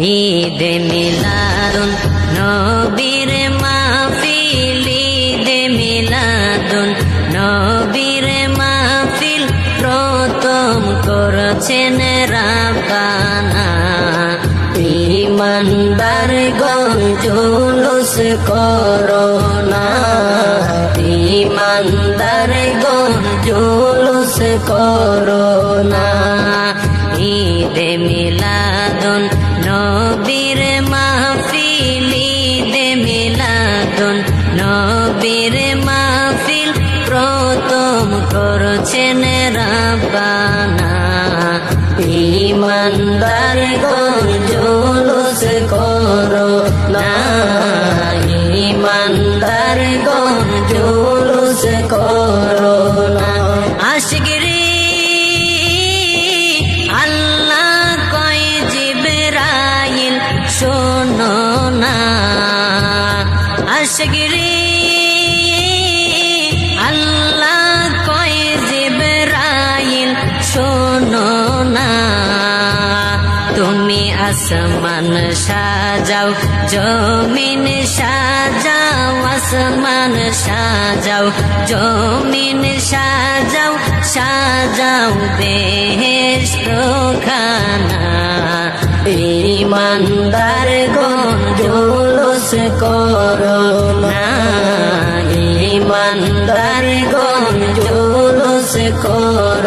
ঈদ মিলাদুন, নবীর মাহফিল, ঈদ মিলাদুন, নবীর মাহফিল প্রথম করছেন রাব্বানা। ইমানদার গঞ্জুলুস করোনা ইমানদার গঞ্জুলুস করোনা ঈদ মিলাদুন, নবীর মাহফিল, ঈদ মিলাদুন, নবীর মাহফিল প্রথম করছেন রাব্বানা। ইমানদার গঞ্জুলুস করো না। ইমানদার গঞ্জুলুস করো শোনো না। আশগিরি আল্লাহ কয় জিবরাইল, শোনো না। তুমি আসমান সাজাও, জমিন সাজাও, আসমান সাজাও, জমিন সাজাও সাজাও বেহেস্ত ইমানদার গঞ্জলস কর না। ইমানদার গঞ্জলস কর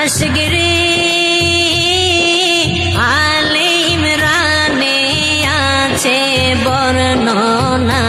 আশগিরি আলিম রানে আছে বর্ণনা।